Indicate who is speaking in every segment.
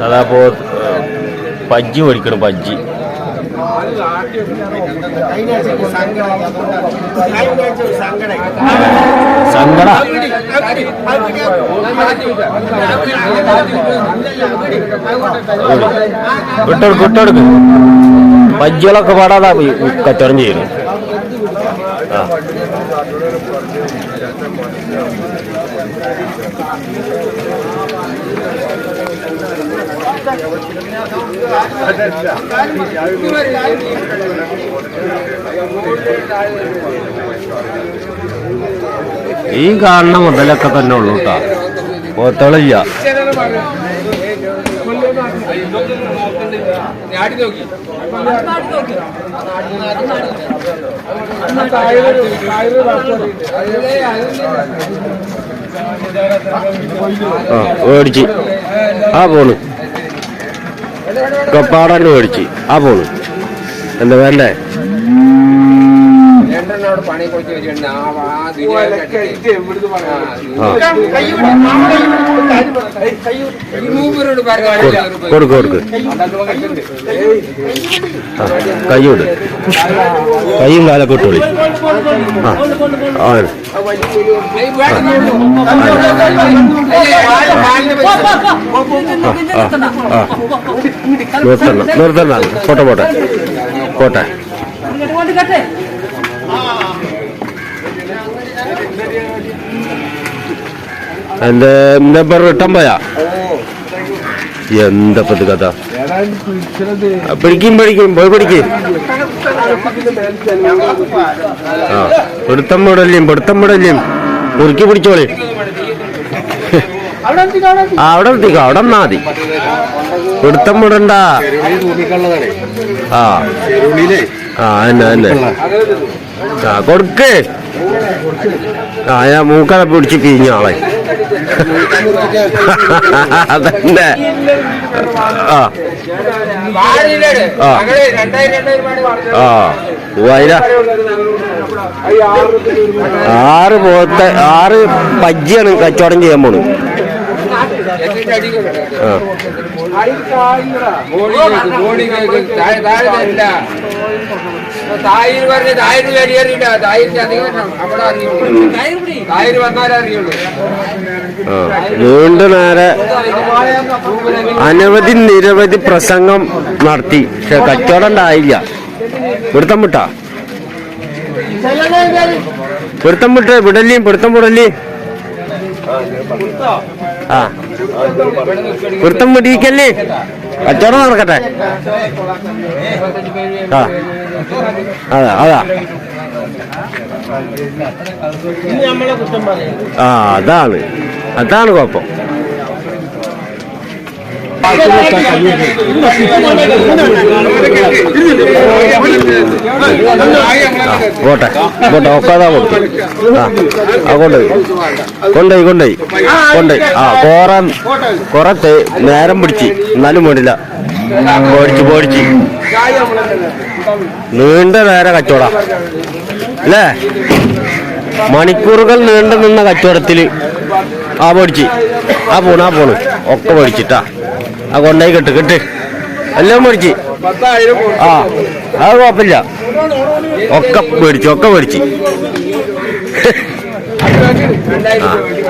Speaker 1: അതപ്പോ പജ്ജി മേടിക്കണം പജ്ജി സങ്കട. വിട്ടെടുക്ക് വിട്ടെടുക്ക്. ബജ്ജികളൊക്കെ പാടാതാ കച്ചവടം ചെയ്യുന്നു ഈ കാണുന്ന മുതലൊക്കെ തന്നെ ഉള്ളൂ കേട്ടോ പോത്തളില്ല ആ മേടിച്ച്. ആ പോണ്. കപ്പാടന്നെ മേടിച്ച് ആ പോണു. എന്താ വേണ്ടേ? കൊടുക്ക് കൊടുക്ക്. കൈയോട് കൈയും കാലൊക്കെ ഇട്ടോളി ആ. നിർത്തണം നിർത്തണം. പോട്ടെ പോട്ടെ. പോട്ടെ. നമ്പർ ഇട്ടമ്പയാ പോയാ? എന്താ കഥ? പിടിക്കും പിടിക്കും പോയി പിടിക്കും ആ പിടുത്തം വിടല്ലേം പിടുത്തം വിടല്ലേം മുറുക്കി പിടിച്ചോളി. അവിടെ എത്തിക്കോ അവിടെ മതി. പിടുത്തം വിടണ്ട ആ. ആ എന്നെ ആ കൊടുക്കേ. ആ ഞാൻ മൂക്കാതെ പിടിച്ച് പിരിഞ്ഞ അതന്നെ. ആ. ആ. മൂവായിരം ആറ് പോത്തെ ആറ് പജ്ജിയാണ് കച്ചവടം ചെയ്യാൻ പോണു ആ.
Speaker 2: തായിര് പറഞ്ഞ തായിര് കയറിയില്ല തായിരിന്റെ അധികം അവിടെ അറിയുള്ളൂ. അറിയുള്ളൂ.
Speaker 1: നീണ്ട നേരെ അനവധി നിരവധി പ്രസംഗം നടത്തി. പക്ഷെ കച്ചവടം ഉണ്ടായില്ല. പിടുത്തം മുട്ടാ പിടുത്തം വിട്ട്. വിടല്ലേ? പിടുത്തം വിടല്ലേ? ആ. പിടുത്തം വിടിയിക്കല്ലേ? കച്ചവടം നടക്കട്ടെ. ആ. അതാ അതാ. ആ അതാണ്. അതാണ് കുഴപ്പം. പോട്ടെ പോട്ടെ ഒക്കാതാ കൊടുത്തു ആ ആ കൊണ്ടുപോയി. കൊണ്ടുപോയി കൊണ്ടുപോയി. കൊണ്ടുപോയി. ആ കോറ കുറെ തേ- നേരം പിടിച്ച്. എന്നാലും വേണ്ടില്ല. പോടിച്ച് പോടിച്ച്. നീണ്ട നേരെ കച്ചവട. അല്ലേ? മണിക്കൂറുകൾ നീണ്ടു നിന്ന കച്ചവടത്തിൽ ആ പൊടിച്ച്. ആ പോണ് ആ പോണ്. ഒക്കെ പൊടിച്ചിട്ടാ. ആ കൊണ്ടായി കെട്ട് കെട്ട്. എല്ലാം പൊടിച്ച്. ആ അത് കുഴപ്പമില്ല. ഒക്കെ മേടിച്ചു ഒക്കെ മേടിച്ച്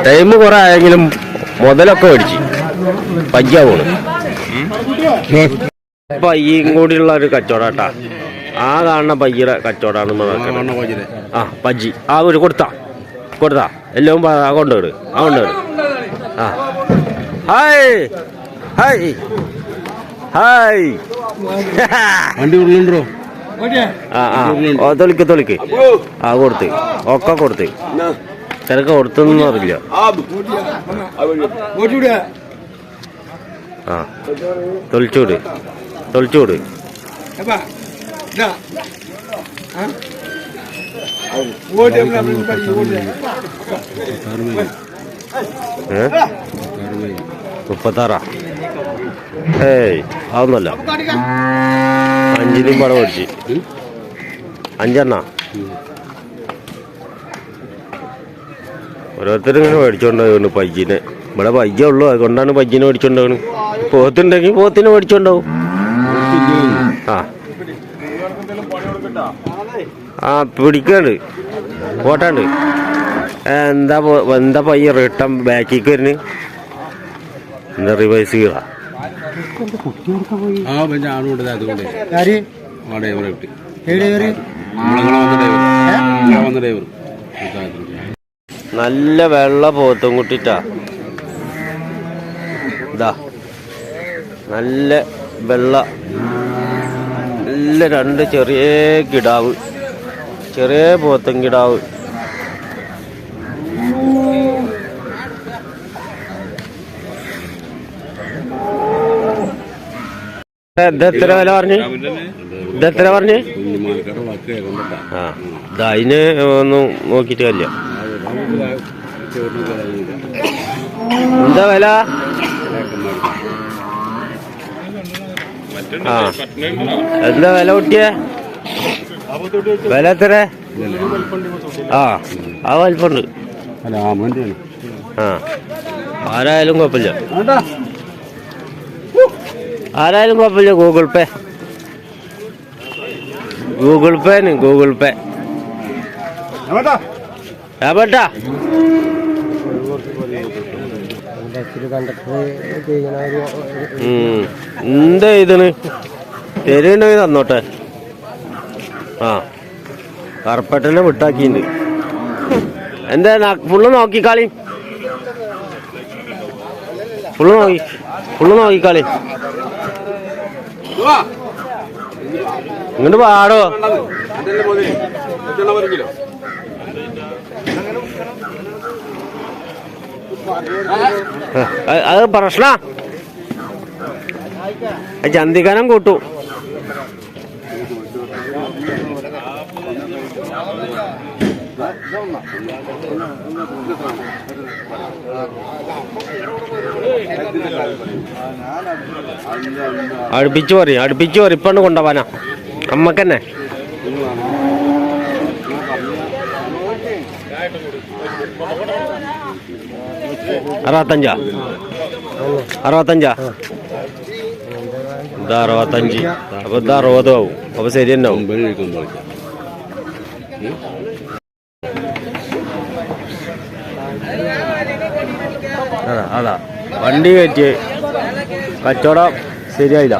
Speaker 1: ടൈം കുറെ ആയെങ്കിലും മുതലൊക്കെ മേടിച്ച് പയ്യ അപ്പൊ ഈ കൂടിയുള്ള ഒരു കച്ചവടം കേട്ടാ ആ കാണുന്ന പയ്യയുടെ കച്ചവടമാണ് ആ പജ്ജി. ആ ഒരു കൊടുത്താ. കൊടുത്താ. എല്ലാം ആ കൊണ്ടുവിട് ആ കൊണ്ടുവിട് ആ. ഹായ്. ഹായ്. ഹായ്.
Speaker 3: വണ്ടി ഉള്ളുണ്ടോ
Speaker 1: ആ ആ. തൊലിക്ക് തൊലിക്ക്. തൊളിക്ക് ആ കൊടുത്ത്. ഒക്കെ കൊടുത്ത്. തിരക്ക് കൊടുത്തൊന്നും അറിയില്ല. ആ തൊളിച്ചൂട് തൊളിച്ചൂട് ഏ? മുപ്പത്താറാ. പഠിച്ച് അഞ്ചെണ്ണ? ഓരോരുത്തരും ഇങ്ങനെ മേടിച്ചോണ്ടാവുന്നു പയ്യനെ. ഇവിടെ പയ്യ ഉള്ളു അതുകൊണ്ടാണ് പയ്യനെ മേടിച്ചോണ്ടാവുന്നത് പോത്തുണ്ടെങ്കിൽ പോത്തിനെ മേടിച്ചോണ്ടാവും. ആ. ആ പിടിക്കാണ്ട്. പോട്ടാണ്ട്. എന്താ എന്താ പയ്യ റിട്ടം ബാക്കിക്ക് വരുന്നു? എന്താ
Speaker 3: റിവേഴ്സ് ഡ്രൈവർ
Speaker 1: നല്ല വെള്ള പോത്തും കുട്ടിട്ടാ. ഇതാ. നല്ല വെള്ള. നല്ല രണ്ട് ചെറിയ കിടാവ്. ചെറിയ പോത്തൻകിടാവ് ഇതെത്ര വില പറഞ്ഞു? ഇതെത്ര പറഞ്ഞു? ആ ഇത് അതിന് ഒന്നും നോക്കിയിട്ട് കല്ല എന്താ വില? എന്താ വില കുട്ടിയെ വില എത്ര ആ ആ വലിപ്പുണ്ട്
Speaker 3: ആ.
Speaker 1: ആരായാലും കുഴപ്പമില്ല. ആരായാലും കുഴപ്പമില്ല Google Pay. Google Pay Google Pay. ഏട്ടാ. എന്താ ഇതിന് തരുന്നുണ്ടെങ്കിൽ തന്നോട്ടെ? ആ. കറുപ്പട്ടനെ വിട്ടാക്കിണ്ട് എന്താ ഫുള്ള് നോക്കിക്കാളി. ഫുള്ള് നോക്കി ഫുള്ള് നോക്കിക്കാളി. ഇങ്ങോട്ട് പാടോ അത് പ്രശ്ന. ചന്തികനം കൂട്ടു. അടുപ്പിച്ചു പറയും അടുപ്പിച്ചു പറയും ഇപ്പണ്ട് കൊണ്ടുപോവാനാ. നമ്മക്കന്നെ അറുപത്തഞ്ചാ? അറുപത്തഞ്ചാ? ഇത് അറുപത്തഞ്ച്. അപ്പൊ ഇത് അറുപത് ആവും. അപ്പൊ ശരി തന്നെ അതാ. വണ്ടി കയറ്റി. കച്ചവടം ശരിയായില്ല.